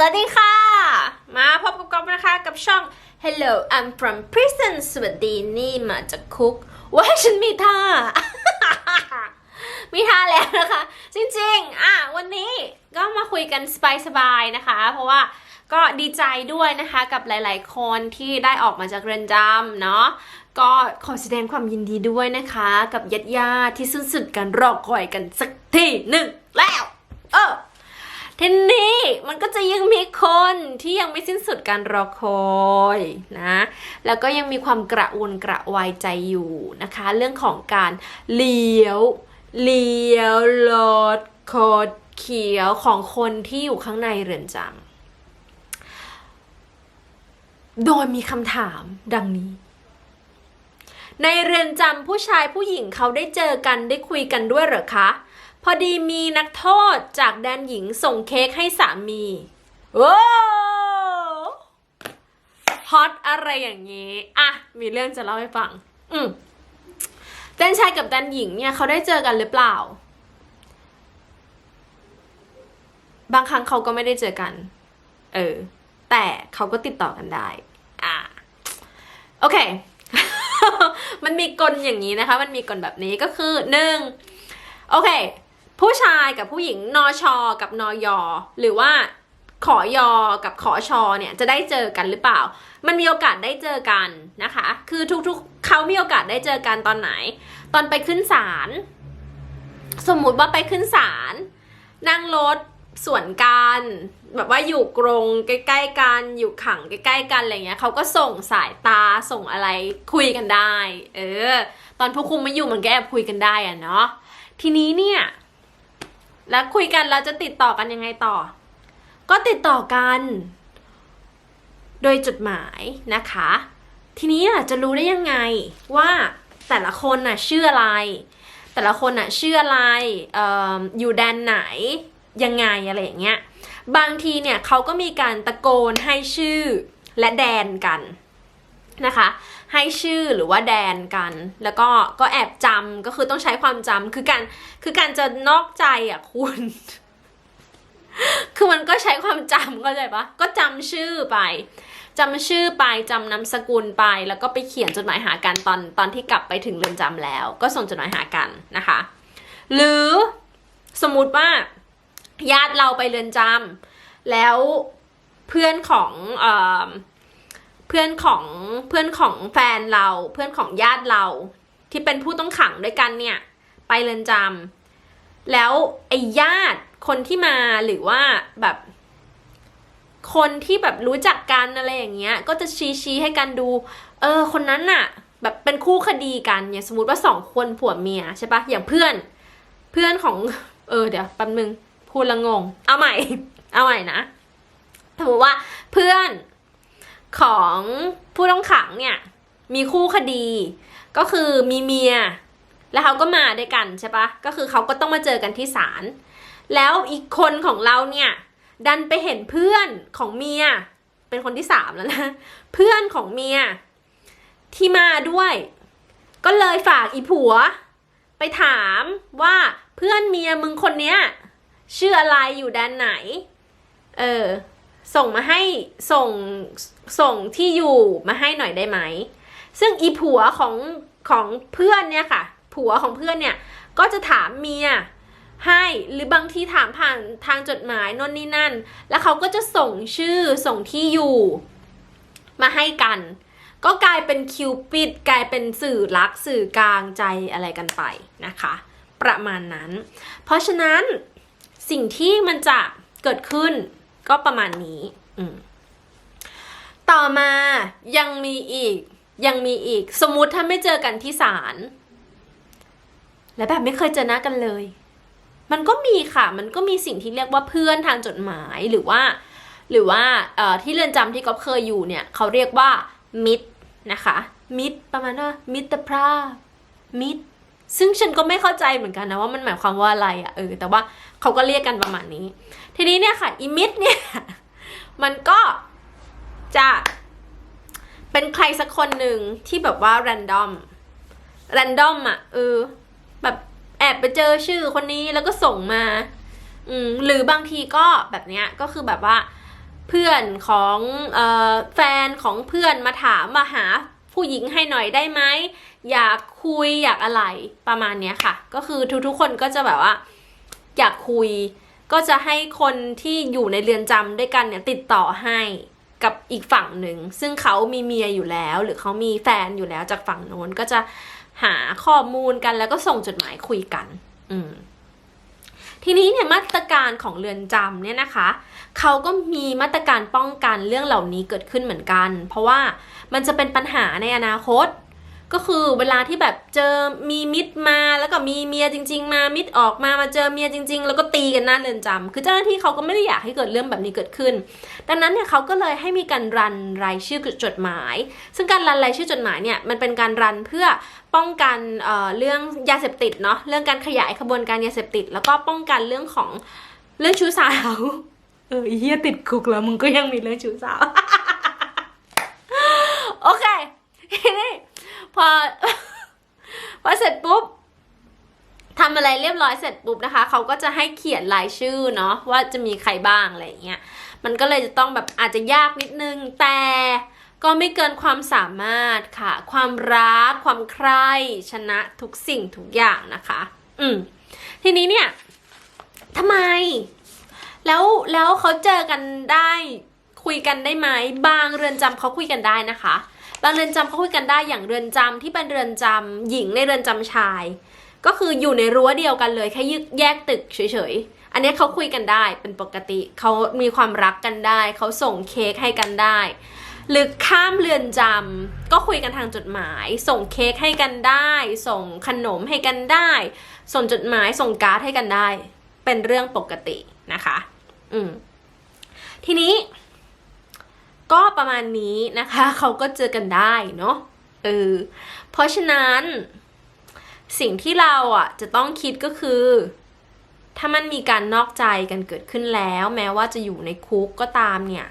สวัสดีค่ะ มาพบกับก๊อฟนะคะกับช่อง Hello I'm from prison สวัสดีนี่มาจากคุกว้าฉันมีท่า มีท่าแล้วนะคะ จริงๆ อะ วันนี้ก็มาคุยกันสบายๆนะคะ เพราะว่าก็ดีใจด้วยนะคะกับหลายๆคนที่ได้ออกมาจากเรือนจำเนาะก็ขอแสดงความยินดีด้วยนะคะ กับญาติญาติๆที่สิ้นสุดการรอคอยกันสักทีหนึ่งแล้ว ทีนี้มันก็จะยังมีคนที่ยังไม่สิ้นสุดการรอคอยนะ แล้วก็ยังมีความกระวนกระวายใจอยู่นะคะ เรื่องของการเลี้ยว เลี้ยวรถโคดเขียวของคนที่อยู่ข้างในเรือนจำโดยมีคำถามดังนี้ ในเรือนจำผู้ชายผู้หญิงเขาได้เจอกันได้คุยกันด้วยเหรอคะ พอดีมีนักโทษจากแดนหญิงส่งเค้กให้สามีโอ้ฮอตอะไรอย่างนี้อะมีเรื่องจะเล่าให้ฟัง อืมแดนชายกับแดนหญิงเนี่ยเขาได้เจอกันหรือเปล่า บางครั้งเขาก็ไม่ได้เจอกัน เออ แต่เขาก็ติดต่อกันได้ อะโอเค มันมีกลอย่างนี้นะคะ มันมีกลแบบนี้ก็คือหนึ่งโอเค ผู้ชายกับผู้หญิงนอชอกับนอยอหรือว่าขอยอกับขอชอเนี่ยจะได้เจอกันหรือเปล่า มันมีโอกาสได้เจอกันนะคะ คือทุกๆเขามีโอกาสได้เจอกันตอนไหน ตอนไปขึ้นศาลสมมุติว่าไปขึ้นศาลนั่งรถสวนกันแบบว่าอยู่กรงใกล้ๆกันอยู่ขังใกล้ๆกันอะไรเงี้ยเขาก็ส่งสายตาส่งอะไรคุยกันได้ เออ ตอนผู้คุมไม่อยู่มันก็แอบคุยกันได้อะเนาะทีนี้เนี่ย แล้วคุยกันเราจะติดต่อกันยังไงต่อ ก็ติดต่อกัน โดยจดหมายนะคะ ทีนี้จะรู้ได้ยังไงว่าแต่ละคนน่ะชื่ออะไร แต่ละคนน่ะชื่ออะไรอออยู่แดนไหนยังไงอะไรอย่างเงี้ยบางทีเนี่ยเขาก็มีการตะโกนให้ชื่อและแดนกัน นะคะ ให้ชื่อหรือว่าแดนกัน แล้วก็ก็แอบจำก็คือต้องใช้ความจำคือการคือการจะนอกใจอะคุณ คือมันก็ใช้ความจำเข้าใจปะก็จำชื่อไปจำชื่อไปจำนามสกุลไป แล้วก็ไปเขียนจดหมายหากันตอนตอนที่กลับไปถึงเรือนจำแล้ว ก็ส่งจดหมายหากันนะคะ หรือสมมติว่าญาติเราไปเรือนจำแล้วเพื่อนของเอ่อ เพื่อนของเพื่อนของแฟนเรา เพื่อนของญาติเรา ที่เป็นผู้ต้องขังด้วยกันเนี่ย ไปเรือนจำแล้วไอ้ญาติคนที่มาหรือว่าแบบคนที่แบบรู้จักกันอะไรอย่างเงี้ย ก็จะชี้ชี้ให้กันดู เออ คนนั้นน่ะ แบบเป็นคู่คดีกันอย่างสมมติว่าสองคนผัวเมียใช่ปะอย่างเพื่อน เพื่อนของ เออเดี๋ยวแป๊บนึงพูดละงง เอาใหม่ เอาใหม่นะสมมติว่าเพื่อน ของผู้ต้องขังเนี่ยมีคู่คดี ก็คือมีเมีย แล้วเขาก็มาด้วยกันใช่ปะก็คือเขาก็ต้องมาเจอกันที่ศาลแล้วอีกคนของเราเนี่ยดันไปเห็นเพื่อนของเมีย เป็นคนที่สามแล้วนะเพื่อนของเมียที่มาด้วย ก็เลยฝากอีผัว ไปถามว่าเพื่อนเมียมึงคนเนี้ยชื่ออะไรอยู่ด้านไหน เออส่งมาให้ส่ง ส่งที่อยู่มาให้หน่อยได้ไหม ซึ่งอีผัวของของเพื่อนเนี่ยค่ะ ผัวของเพื่อนเนี่ยก็จะถามเมียให้หรือบางทีถามผ่านทางจดหมายน่นนี่นั่น แล้วเขาก็จะส่งชื่อส่งที่อยู่ มาให้กัน ก็กลายเป็นคิวปิดกลายเป็นสื่อรักสื่อกลางใจอะไรกันไปนะคะ ประมาณนั้น เพราะฉะนั้นสิ่งที่มันจะเกิดขึ้นก็ประมาณนี้ อืม ต่อมายังมีอีกยังมีอีก สมมุติถ้าไม่เจอกันที่ศาลและแบบไม่เคยเจอหน้ากันเลย มันก็มีค่ะ มันก็มีสิ่งที่เรียกว่าเพื่อนทางจดหมายหรือว่า หรือว่าที่เรือนจำที่ก๊อฟเคยอยู่เนี่ยเขาเรียกว่ามิตรนะคะมิตรประมาณว่ามิตรภาพมิตร ซึ่งฉันก็ไม่เข้าใจเหมือนกันนะว่ามันหมายความว่าอะไรอะ่ะเออแต่ว่าเขาก็เรียกกันประมาณนี้ ทีนี้เนี่ยค่ะอีมิตรเนี่ยมันก็ จะเป็นใครสักคนหนึ่งที่แบบว่าแรนดอมแรนดอมอะเออแบบแอบไปเจอชื่อคนนี้แล้วก็ส่งมา อืมหรือบางทีก็แบบเนี้ยก็คือแบบว่า เพื่อนของเออแฟนของเพื่อนมาถามมาหาผู้หญิงให้หน่อยได้ไหมอยากคุยอยากอะไรประมาณเนี้ยค่ะ ก็คือทุกๆคนก็จะแบบว่า อยากคุย ก็จะให้คนที่อยู่ในเรือนจำด้วยกันเนี่ยติดต่อให้ กับอีกฝั่งหนึ่ง ซึ่งเขามีเมียอยู่แล้ว หรือเขามีแฟนอยู่แล้วจากฝั่งโน้นก็จะหาข้อมูลกันแล้วก็ส่งจดหมายคุยกัน อืมทีนี้เนี่ยมาตรการของเรือนจำเนี่ยนะคะเขาก็มีมาตรการป้องกันเรื่องเหล่านี้เกิดขึ้นเหมือนกัน เพราะว่ามันจะเป็นปัญหาในอนาคต ก็คือเวลาที่แบบเจอมีมิตรมาแล้วก็มีเมียจริง ๆ มามิตรออกมามาเจอเมียจริง ๆ แล้วก็ตีกันหน้าเรือนจำคือเจ้าหน้าที่เขาก็ไม่ได้อยากให้เกิดเรื่องแบบนี้เกิดขึ้น ดังนั้นเนี่ยเขาก็เลยให้มีการรันรายชื่อจดหมาย ซึ่งการรันรายชื่อจดหมายเนี่ยมันเป็นการรันเพื่อป้องกันเอ่อเรื่องยาเสพติดเนาะเรื่องการขยายขบวนการยาเสพติด แล้วก็ป้องกันเรื่องของเรื่องชู้สาวเออไอ้เฮียติดคุกแล้วมึงก็ยังมีเรื่องชู้สาวโอเคทีนี้ พอ พอเสร็จปุ๊บทำอะไรเรียบร้อยเสร็จปุ๊บนะคะ เขาก็จะให้เขียนรายชื่อเนาะว่าจะมีใครบ้างอะไรเงี้ย มันก็เลยจะต้องแบบอาจจะยากนิดนึง แต่ก็ไม่เกินความสามารถค่ะ ความรัก ความใคร่ชนะทุกสิ่งทุกอย่างนะคะ อืม ทีนี้เนี่ยทำไม แล้วแล้วเขาเจอกันได้คุยกันได้ไหมบางเรือนจำเขาคุยกันได้นะคะ บางเรือนจำเขาคุยกันได้อย่างเรือนจำที่เป็นเรือนจำหญิงในเรือนจำชาย ก็คืออยู่ในรั้วเดียวกันเลยแค่ยึกแยกตึกเฉยๆ อันนี้เขาคุยกันได้เป็นปกติเขามีความรักกันได้ เขาส่งเค้กให้กันได้ หรือข้ามเรือนจำก็คุยกันทางจดหมาย ส่งเค้กให้กันได้ ส่งขนมให้กันได้ ส่งจดหมายส่งการ์ดให้กันได้ เป็นเรื่องปกตินะคะ อืมทีนี้ ก็ประมาณนี้นะคะเขาก็เจอกันได้เนาะเออเพราะฉะนั้นสิ่งที่เราอะจะต้องคิดก็คือ ถ้ามันมีการนอกใจกันเกิดขึ้นแล้ว แม้ว่าจะอยู่ในคุกก็ตามเนี่ย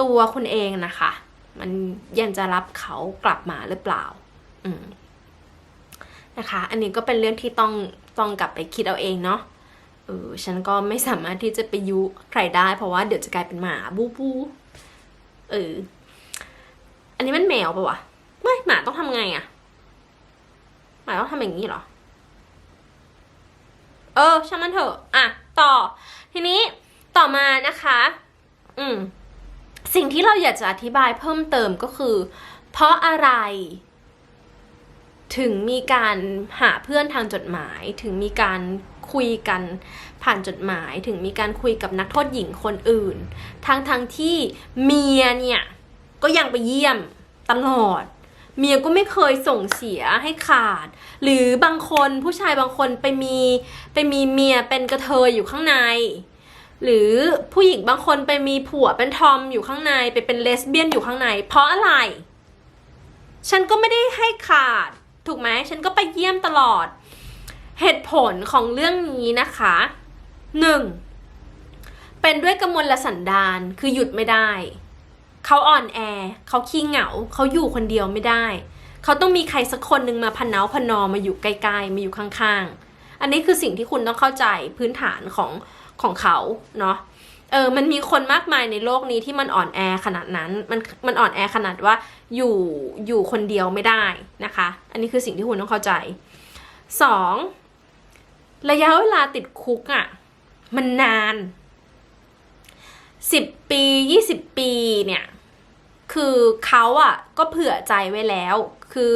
ตัวคุณเองนะคะ มันยังจะรับเขากลับมาหรือเปล่า อืมนะคะ อันนี้ก็เป็นเรื่องที่ต้องต้องกลับไปคิดเอาเองเนาะเออฉันก็ไม่สามารถที่จะไปยุใครได้ เพราะว่าเดี๋ยวจะกลายเป็นหมาบูบู เออ อันนี้มันแมวปะวะ ไม่หมาต้องทำไงอะหมาต้องทำอย่างนี้เหรอ เออช่างมันเถอะ อะ ต่อ ทีนี้ต่อมานะคะ อืม สิ่งที่เราอยากจะอธิบายเพิ่มเติมก็คือ เพราะอะไร ถึงมีการหาเพื่อนทางจดหมาย ถึงมีการ คุยกันผ่านจดหมายถึงมีการคุยกับนักโทษหญิงคนอื่น ทั้งทั้งที่เมียเนี่ยก็ยังไปเยี่ยมตลอด เมียก็ไม่เคยส่งเสียให้ขาด หรือบางคนผู้ชายบางคนไปมีไปมีเมียเป็นกระเทยอยู่ข้างใน หรือผู้หญิงบางคนไปมีผัวเป็นทอมอยู่ข้างใน ไปเป็นเลสเบี้ยนอยู่ข้างใน เพราะอะไร ฉันก็ไม่ได้ให้ขาด ถูกไหมฉันก็ไปเยี่ยมตลอด เหตุผลของเรื่องนี้นะคะหนึ่งเป็นด้วยกำมลสันดานคือหยุดไม่ได้ เขาอ่อนแอ เขาขี้เหงา เขาอยู่คนเดียวไม่ได้ เขาต้องมีใครสักคนหนึ่งมาพันเนาพันนอมาอยู่ใกล้ๆ มาอยู่ข้างๆ อันนี้คือสิ่งที่คุณต้องเข้าใจพื้นฐานของของเขาเนาะเออ มันมีคนมากมายในโลกนี้ที่มันอ่อนแอขนาดนั้น มันมันอ่อนแอขนาดว่าอยู่อยู่คนเดียวไม่ได้นะคะ อันนี้คือสิ่งที่คุณต้องเข้าใจสอง ระยะเวลาติดคุกอะ่ะ มันนานสิบปียี่สิบปีเนี่ย คือเขาอะ ก็เผื่อใจไว้แล้ว คือ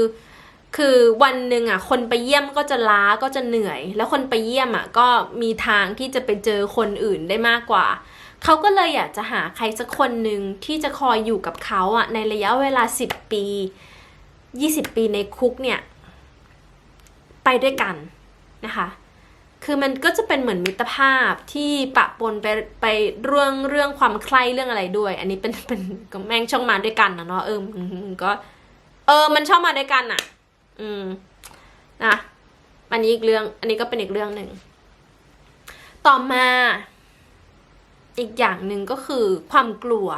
คือวันหนึ่งอะ คนไปเยี่ยมก็จะล้าก็จะเหนื่อย แล้วคนไปเยี่ยมอะ ก็มีทางที่จะไปเจอคนอื่นได้มากกว่า เขาก็เลยอยากจะหาใครสักคนหนึ่งที่จะคอยอยู่กับเขาอะ ในระยะเวลาสิบปียี่สิบปีในคุกเนี่ย ไปด้วยกันนะคะ คือมันก็จะเป็นเหมือนมิตรภาพที่ปะปนไปไปเรื่องเรื่องความใคร่เรื่องอะไรด้วย อันนี้เป็นเป็นก็แม่งช่องมาด้วยกันนะเนาะเออมันก็ เออ มันชอบมาด้วยกันอะ อืมนะอันนี้อีกเรื่อง อันนี้ก็เป็นอีกเรื่องหนึ่งต่อมาอีกอย่างหนึ่งก็คือความกลัว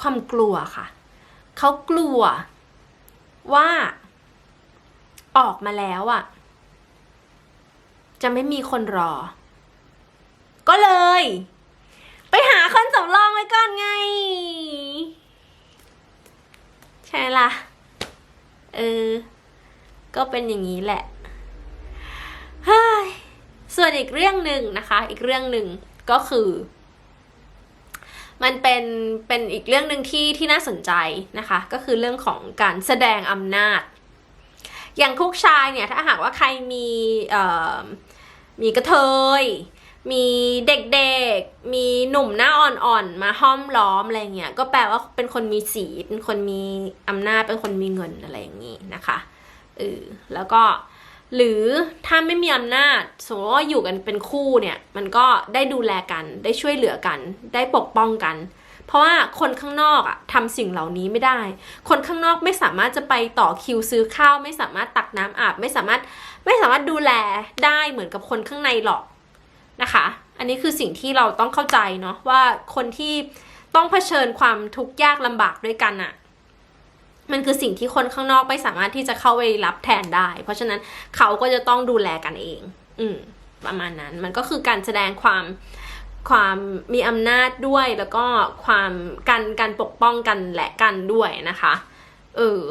ความกลัวค่ะ เขากลัวว่าออกมาแล้วอะ่ะ จะไม่มีคนรอ ก็เลย ไปหาคนสำรองไว้ก่อนไง ใช่ละ่ะ เออ ก็เป็นอย่างนี้แหละส่วนอีกเรื่องหนึ่งนะคะ อีกเรื่องหนึ่งก็คือ มันเป็นเป็นอีกเรื่องหนึ่งที่ที่น่าสนใจนะคะ ก็คือเรื่องของการแสดงอำนาจ อย่างคุกชายเนี่ยถ้าหากว่าใครมีมีกระเทย มีเด็กๆ มีหนุ่มหน้าอ่อนๆ มาห้อมล้อมอะไรเงี้ย ก็แปลว่าเป็นคนมีสี เป็นคนมีอำนาจ เป็นคนมีเงินอะไรอย่างนี้นะคะเออแล้วก็หรือถ้าไม่มีอำนาจ สมมติว่าอยู่กันเป็นคู่เนี่ย มันก็ได้ดูแลกัน ได้ช่วยเหลือกัน ได้ปกป้องกัน เพราะว่าคนข้างนอกอะทำสิ่งเหล่านี้ไม่ได้ คนข้างนอกไม่สามารถจะไปต่อคิวซื้อข้าว ไม่สามารถตักน้ำอาบ ไม่สามารถไม่สามารถดูแลได้เหมือนกับคนข้างในหรอกนะคะ อันนี้คือสิ่งที่เราต้องเข้าใจเนาะว่าคนที่ต้องเผชิญความทุกข์ยากลำบากด้วยกันอะมันคือสิ่งที่คนข้างนอกไม่สามารถที่จะเข้าไปรับแทนได้ เพราะฉะนั้นเขาก็จะต้องดูแลกันเอง อืมประมาณนั้น มันก็คือการแสดงความ ความมีอำนาจด้วยแล้วก็ความการการปกป้องกันและกันด้วยนะคะเออ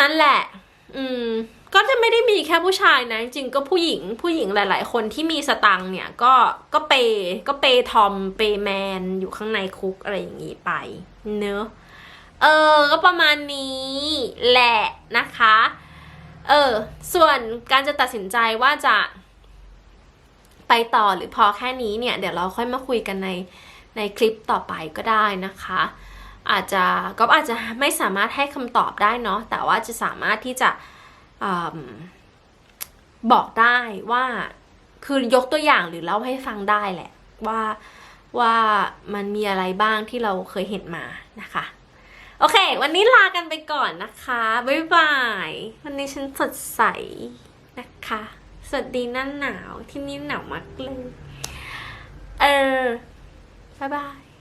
นั่นแหละ อืม ก็จะไม่ได้มีแค่ผู้ชายนะ จริงก็ผู้หญิงผู้หญิงหลาย ๆ คนที่มีสตังเนี่ย ก็ก็เปย์ก็เปย์ทอมเปย์แมนอยู่ข้างในคุกอะไรอย่างนี้ไป เนอะเออ ก็ประมาณนี้แหละนะคะ เออ ส่วนการจะตัดสินใจว่าจะ ไปต่อหรือพอแค่นี้เนี่ย เดี๋ยวเราค่อยมาคุยกันในในคลิปต่อไปก็ได้นะคะ อาจจะก็อาจจะไม่สามารถให้คำตอบได้เนาะแต่ว่าจะสามารถที่จะอบอกได้ว่าคือยกตัวอย่างหรือเล่าให้ฟังได้แหละว่าว่ามันมีอะไรบ้างที่เราเคยเห็นมานะคะ โอเค วันนี้ลากันไปก่อนนะคะ บ๊ายบาย วันนี้ฉันสดใสนะคะ สวัสดีหน้าหนาวที่นี่หนาวมากเลย เออ บ๊ายบาย